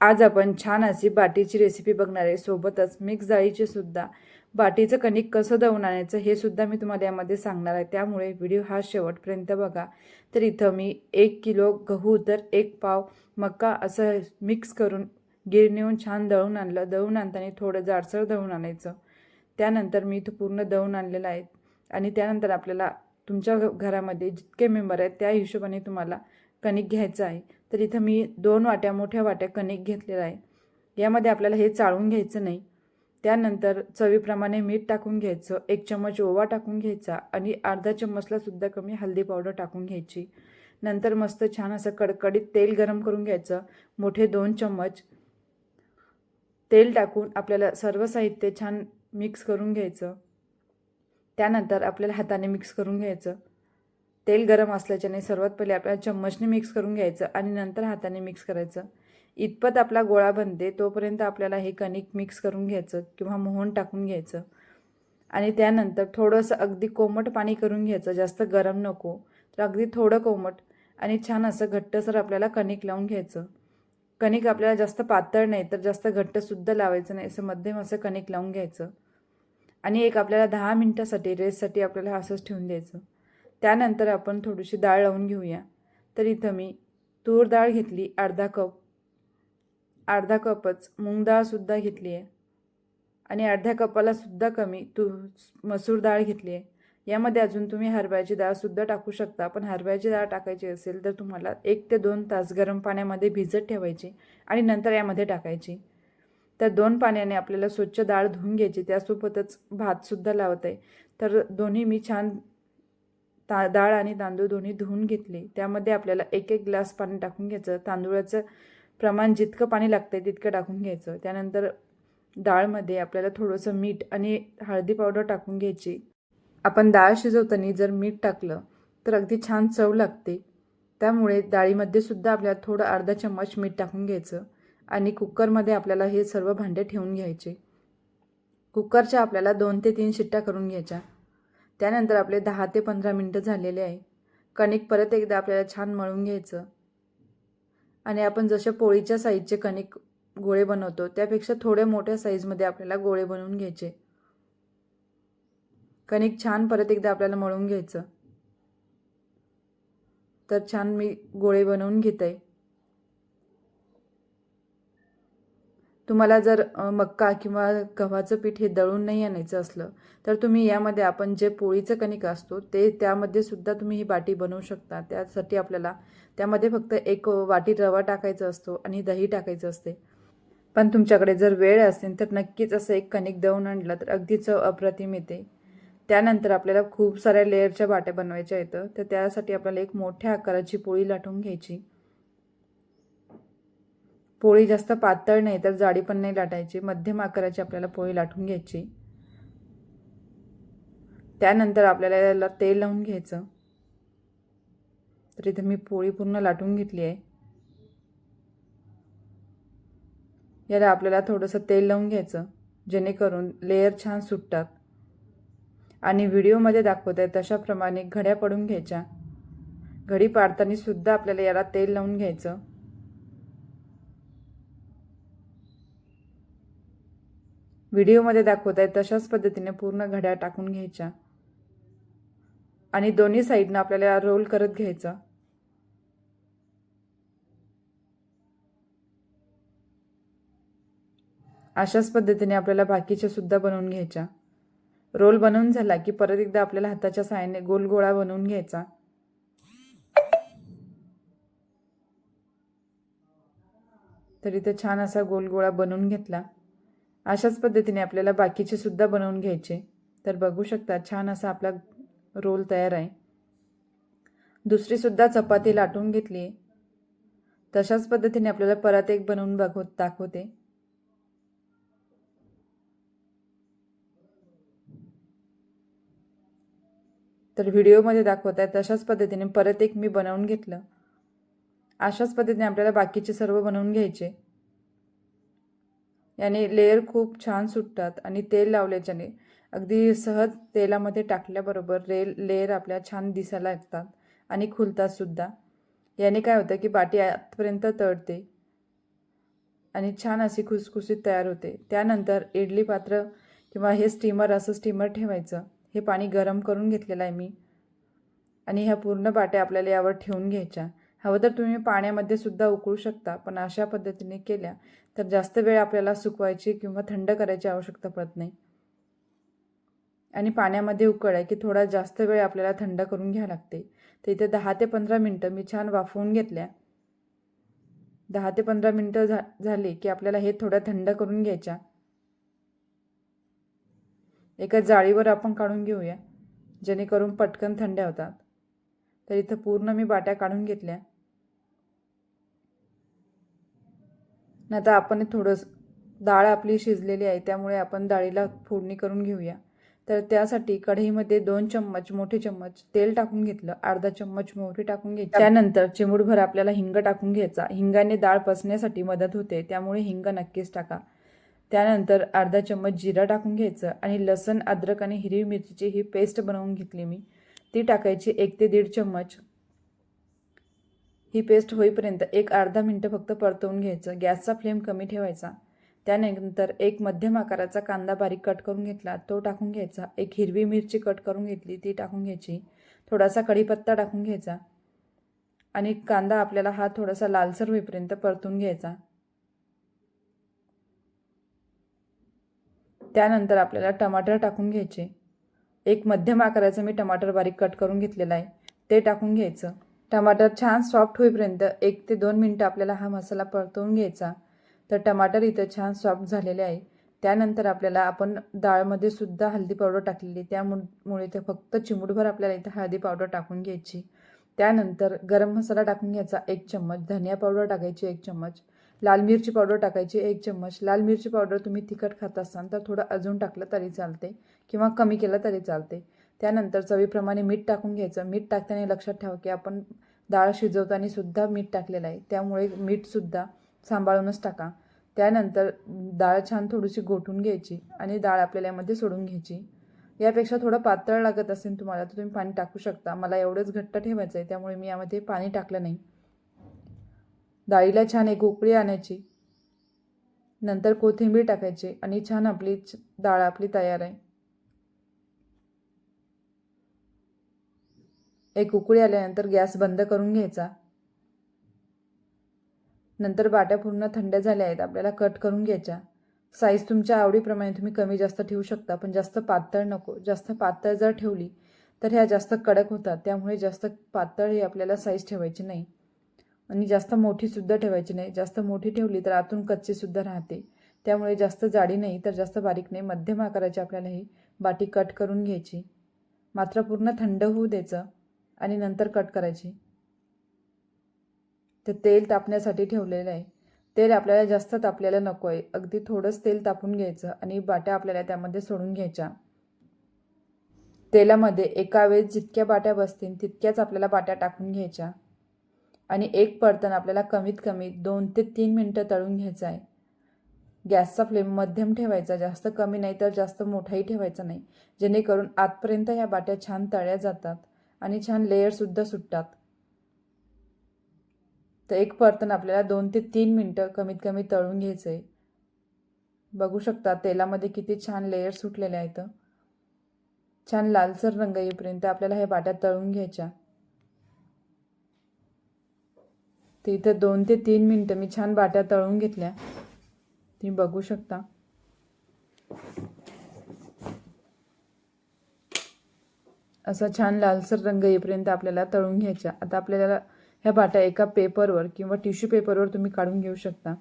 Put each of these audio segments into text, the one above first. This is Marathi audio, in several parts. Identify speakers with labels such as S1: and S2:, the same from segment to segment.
S1: आज आपण छान अशी बाटीची रेसिपी बघणार आहे. सोबतच मिक्स जाळीचे सुद्धा. बाटीचं कणिक कसं दवून आणायचं हे सुद्धा मी तुम्हाला यामध्ये सांगणार आहे. त्यामुळे व्हिडिओ हा शेवटपर्यंत बघा. तर इथं मी एक किलो गहू तर एक पाव मका असं मिक्स करून गिरणीहून छान दळून आणलं. दळून आणताना थोडं जाडसर दळून आणायचं. त्यानंतर मी इथं पूर्ण दळून आणलेलं आहे. आणि त्यानंतर आपल्याला तुमच्या घरामध्ये जितके मेंबर आहेत त्या हिशोबाने तुम्हाला कणिक घ्यायचं आहे. तर इथं मी दोन वाट्या मोठ्या वाट्या कणिक घेतलेलं आहे. यामध्ये आपल्याला हे चाळून घ्यायचं नाही. त्यानंतर चवीप्रमाणे मीठ टाकून घ्यायचं एक चम्मच ओवा टाकून घ्यायचा आणि अर्धा चम्मचलासुद्धा कमी हल्दी पावडर टाकून घ्यायची. नंतर मस्त छान असं कडकडीत तेल गरम करून घ्यायचं मोठे दोन चम्मच. तेल टाकून आपल्याला सर्व साहित्य छान मिक्स करून घ्यायचं. त्यानंतर आपल्याला हाताने मिक्स करून घ्यायचं. तेल गरम असल्याच्याने सर्वात पहिले आपल्याला चम्मचने मिक्स करून घ्यायचं आणि नंतर हाताने मिक्स करायचं. इतपत आपला गोळा बनते तोपर्यंत आपल्याला हे कणिक मिक्स करून घ्यायचं किंवा मोहन टाकून घ्यायचं. आणि त्यानंतर थोडंसं अगदी कोमट पाणी करून घ्यायचं जास्त गरम नको तर अगदी थोडं कोमट आणि छान असं घट्टसर आपल्याला कणिक लावून घ्यायचं. कणिक आपल्याला जास्त पातळ नाही तर जास्त घट्टसुद्धा लावायचं नाही असं मध्यम असं कणिक लावून घ्यायचं. आणि एक आपल्याला दहा मिनटासाठी रेससाठी आपल्याला असंच ठेवून द्यायचं. त्यानंतर आपण थोडीशी डाळ लावून घेऊया. तर इथं मी तूर डाळ घेतली अर्धा कप. अर्धा कपच मूग डाळसुद्धा घेतली आहे. आणि अर्ध्या कपालासुद्धा कमी तू मसूर डाळ घेतली आहे. यामध्ये अजून तुम्ही हरभऱ्याची डाळसुद्धा टाकू शकता. पण हरभऱ्याची डाळ टाकायची असेल तर तुम्हाला एक ते दोन तास गरम पाण्यामध्ये भिजत ठेवायची आणि नंतर यामध्ये टाकायची. त्या दोन पाण्याने आपल्याला स्वच्छ डाळ धुवून घ्यायची. त्यासोबतच भातसुद्धा लावत आहे. तर दोन्ही मी छान ता डाळ आणि तांदूळ दोन्ही धुवून घेतले. त्यामध्ये आपल्याला एक एक ग्लास पाणी टाकून घ्यायचं. तांदूळाचं प्रमाण जितकं पाणी लागतं आहे तितकं टाकून घ्यायचं. त्यानंतर डाळमध्ये आपल्याला थोडंसं मीठ आणि हळदी पावडर टाकून घ्यायची. आपण डाळ शिजवताना जर मीठ टाकलं तर अगदी छान चव लागते. त्यामुळे डाळीमध्ये सुद्धा आपल्याला थोडं अर्धा चम्मच मीठ टाकून घ्यायचं आणि कुकरमध्ये आपल्याला हे सर्व भांडे ठेवून घ्यायचे. कुकरच्या आपल्याला दोन ते तीन शिट्ट्या करून घ्यायच्या. त्यानंतर आपले दहा ते पंधरा मिनटं झालेले आहे. कणिक परत एकदा आपल्याला छान मळून घ्यायचं. आणि आपण जसे पोळीच्या साईजचे कणिक गोळे बनवतो त्यापेक्षा थोड्या मोठ्या साईजमध्ये आपल्याला गोळे बनवून घ्यायचे. कणिक छान परत एकदा आपल्याला मळून घ्यायचं. तर छान मी गोळे बनवून घेत. आहे तुम्हाला जर मक्का किंवा गव्हाचं पीठ हे दळून नाही आणायचं असलं तर तुम्ही यामध्ये आपण जे पोळीचं कणिक असतो ते त्यामध्ये सुद्धा तुम्ही ही बाटी बनवू शकता. त्यासाठी आपल्याला त्यामध्ये फक्त एक वाटी रवा टाकायचा असतो आणि दही टाकायचं असते. पण तुमच्याकडे जर वेळ असेल तर नक्कीच असं एक कणिक दळून आणलं तर अगदी चव अप्रतिम येते. त्यानंतर आपल्याला खूप साऱ्या लेअरच्या बाट्या बनवायच्या येतं तर त्यासाठी आपल्याला एक मोठ्या आकाराची पोळी लाटून घ्यायची. पोळी जास्त पातळ नाही तर जाडी पण नाही लाटायची. मध्यम आकाराची आपल्याला पोळी लाटून घ्यायची. त्यानंतर आपल्याला याला तेल लावून घ्यायचं. तर इथे मी पोळी पूर्ण लाटून घेतली आहे. याला आपल्याला थोडंसं तेल लावून घ्यायचं जेणेकरून लेयर छान सुटतात. आणि व्हिडिओमध्ये दाखवत आहे तशाप्रमाणे घड्या पडून घ्यायच्या. घडी पाडताना सुद्धा आपल्याला याला तेल लावून घ्यायचं. व्हिडिओमध्ये दाखवत आहे तशाच पद्धतीने पूर्ण घड्या टाकून घ्यायच्या. आणि दोन्ही साईडनं आपल्याला रोल करत घ्यायचा. अशाच पद्धतीने आपल्याला बाकीच्या सुद्धा बनवून घ्यायच्या. रोल बनवून झाला की परत एकदा आपल्याला हाताच्या साहाय्याने गोल गोळा बनवून घ्यायचा. तर इथे छान असा गोल गोळा बनवून घेतला. अशाच पद्धतीने आपल्याला बाकीचे सुद्धा बनवून घ्यायचे. तर बघू शकता छान असा आपला रोल तयार आहे. दुसरीसुद्धा चपाती लाटून घेतली. तशाच पद्धतीने आपल्याला परत एक बनवून बघू दाखवते. तर व्हिडिओमध्ये दाखवत आहे तशाच पद्धतीने परत एक मी बनवून घेतलं. अशाच पद्धतीने आपल्याला बाकीचे सर्व बनवून घ्यायचे. याने लेअर खूप छान सुटतात आणि तेल लावल्याच्याने अगदी सहज तेलामध्ये टाकल्याबरोबर रेल लेअर आपल्या छान दिसायला लागतात आणि खुलतात सुद्धा. याने काय होतं की बाटी आतपर्यंत तळते आणि छान अशी खुसखुशीत तयार होते. त्यानंतर इडली पात्र किंवा हे स्टीमर असं स्टीमर ठेवायचं. हे पाणी गरम करून घेतलेलं आहे मी. आणि ह्या पूर्ण बाट्या आपल्याला यावर ठेवून घ्यायच्या. हवं तर तुम्ही पाण्यामध्ये सुद्धा उकळू शकता पण अशा पद्धतीने केल्या तर जास्त वेळ आपल्याला सुकवायची किंवा थंड करायची आवश्यकता पडत नाही. आणि पाण्यामध्ये उकळाय की थोडा जास्त वेळ आपल्याला थंड करून घ्यावं लागते. तर इथे दहा ते पंधरा मिनटं मी छान वाफवून घेतल्या. दहा ते पंधरा मिनटं झा झाली की आपल्याला हे थोडं थंड करून घ्यायच्या. एका जाळीवर आपण काढून घेऊया जेणेकरून पटकन थंड्या होतात. तर इथं पूर्ण मी बाट्या काढून घेतल्या. नाही तर आपण थोडं डाळ आपली शिजलेली आहे त्यामुळे आपण डाळीला फोडणी करून घेऊया. तर त्यासाठी कढईमध्ये दोन चम्मच मोठे चम्मच तेल टाकून घेतलं अर्धा चम्मच मोहरी टाकून घ्यायची. त्यानंतर चिमूटभर आपल्याला हिंग टाकून घ्यायचा. हिंगाने डाळ पचण्यासाठी मदत होते त्यामुळे हिंग नक्कीच टाका. त्यानंतर अर्धा चम्मच जिरा टाकून घ्यायचं आणि लसण अद्रक आणि हिरवी मिरचीची ही पेस्ट बनवून घेतली मी. ती टाकायची एक ते दीड चम्मच. ही पेस्ट होईपर्यंत एक अर्धा मिनटं फक्त परतवून घ्यायचं. गॅसचा फ्लेम कमी ठेवायचा. त्यानंतर एक मध्यम आकाराचा कांदा बारीक कट करून घेतला. तो टाकून घ्यायचा. एक हिरवी मिरची कट करून घेतली. ती टाकून घ्यायची. थोडासा कढीपत्ता टाकून घ्यायचा. आणि कांदा आपल्याला हा थोडासा लालसर होईपर्यंत परतून घ्यायचा. त्यानंतर आपल्याला टमाटर टाकून घ्यायचे. एक मध्यम आकाराचं मी टमाटर बारीक कट करून घेतलेलं आहे. ते टाकून घ्यायचं. टमाटर छान सॉफ्ट होईपर्यंत एक ते दोन मिनटं आपल्याला हा मसाला परतवून घ्यायचा. तर टमाटर इथं छान सॉफ्ट झालेले आहे. त्यानंतर आपल्याला आपण डाळमध्ये सुद्धा हळदी पावडर टाकलेली त्यामुळे ते फक्त चिमूटभर आपल्याला इथं हळदी पावडर टाकून घ्यायची. त्यानंतर गरम मसाला टाकून घ्यायचा एक चम्मच. धनिया पावडर टाकायची एक चम्मच. लाल मिरची पावडर टाकायची एक चम्मच. लाल मिरची पावडर तुम्ही तिखट खात असाल तर थोडं अजून टाकलं तरी चालते किंवा कमी केलं तरी चालते. त्यानंतर चवीप्रमाणे मीठ टाकून घ्यायचं. मीठ टाकताना लक्षात ठेवा की आपण डाळ शिजवताना सुद्धा मीठ टाकलेलं आहे. त्यामुळे मीठसुद्धा सांभाळूनच टाका. त्यानंतर डाळ छान थोडीशी गोठून घ्यायची आणि डाळ आपल्याला यामध्ये सोडून घ्यायची. यापेक्षा थोडं पातळ लागत असेल तुम्हाला तर तुम्ही पाणी टाकू शकता. मला एवढंच घट्ट ठेवायचं आहे त्यामुळे मी यामध्ये पाणी टाकलं नाही. डाळीला छान एक उकळी आणायची. नंतर कोथिंबीर टाकायची आणि छान आपली डाळ आपली तयार आहे. एक उकळी आल्यानंतर गॅस बंद करून घ्यायचा. नंतर बाट्या पूर्ण थंड झाल्या आहेत आपल्याला कट करून घ्यायच्या. साईज तुमच्या आवडीप्रमाणे तुम्ही कमी जास्त ठेवू शकता पण जास्त पातळ नको. जास्त पातळ जर ठेवली तर ह्या जास्त कडक होतात. त्यामुळे जास्त पातळ ही आपल्याला साईज ठेवायची नाही. आणि जास्त मोठीसुद्धा ठेवायची नाही. जास्त मोठी ठेवली तर आतून कच्चीसुद्धा राहते. त्यामुळे जास्त जाडी नाही तर जास्त बारीक नाही. मध्यम आकाराची आपल्याला ही बाटी कट करून घ्यायची. मात्र पूर्ण थंड होऊ द्यायचं. आणि नंतर कट करायची. ते तेल तापण्यासाठी ठेवलेलं आहे. तेल आपल्याला जास्त तापलेलं नको आहे अगदी थोडंच तेल तापून घ्यायचं आणि बाट्या आपल्याला त्यामध्ये सोडून घ्यायच्या. तेलामध्ये एका वेळेस जितक्या बाट्या बसतील तितक्याच आपल्याला बाट्या टाकून घ्यायच्या. आणि एक परतन आपल्याला कमीत कमी दोन ते तीन मिनटं तळून घ्यायचं आहे. गॅसचा फ्लेम मध्यम ठेवायचा जास्त कमी नाही तर जास्त मोठाही ठेवायचा नाही. जेणेकरून आतपर्यंत ह्या बाट्या छान तळ्या जातात. आणि छान लेअरसुद्धा सुटतात. तर एक परतन आपल्याला दोन ते तीन मिनटं कमीत कमी तळून घ्यायचं आहे बघू शकता तेलामध्ये किती छान लेयर सुटलेले आहेत. छान लालसर रंग येईपर्यंत आपल्याला हे बाट्या तळून घ्यायच्या. तर इथं दोन ते तीन मिनटं मी छान बाट्या तळून घेतल्या. तुम्ही बघू शकता. असा छान लालसर रंग येईपर्यंत आपल्याला तळून घ्यायच्या. आता आपल्याला ह्या बाट्या एका पेपरवर किंवा टिश्यू पेपरवर तुम्ही काढून घेऊ शकता.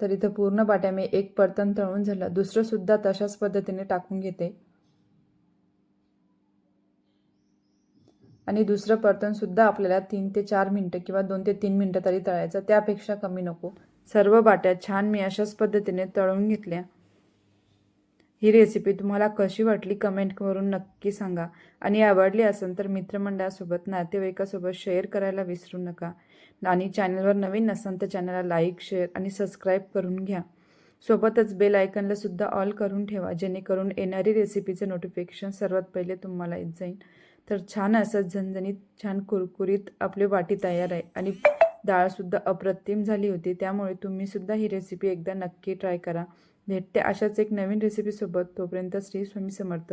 S1: तर इथं पूर्ण बाट्या मी एक परतन तळून झालं. दुसरं सुद्धा तशाच पद्धतीने टाकून घेते. आणि दुसरं परतनसुद्धा आपल्याला तीन ते चार मिनटं किंवा दोन ते तीन मिनटं तरी तळायचं. त्यापेक्षा कमी नको. सर्व बाट्या छान मी अशाच पद्धतीने तळून घेतल्या. ही रेसिपी तुम्हाला कशी वाटली कमेंट करून नक्की सांगा. आणि आवडली असेल तर मित्रमंडळासोबत नातेवाईकासोबत शेअर करायला विसरू नका. आणि चॅनलवर नवीन नसेल तर चॅनलला लाईक शेअर आणि सबस्क्राईब करून घ्या. सोबतच बेल आयकनला सुद्धा ऑल करून ठेवा जेणेकरून येणारी रेसिपीचं नोटिफिकेशन सर्वात पहिले तुम्हाला येत जाईल. तर छान असं झणझणीत छान कुरकुरीत आपली वाटी तयार आहे. आणि डाळसुद्धा अप्रतिम झाली होती त्यामुळे तुम्हीसुद्धा ही रेसिपी एकदा नक्की ट्राय करा. भेटते अशाच एक नवीन रेसिपीसोबत तोपर्यंत श्री स्वामी समर्थ.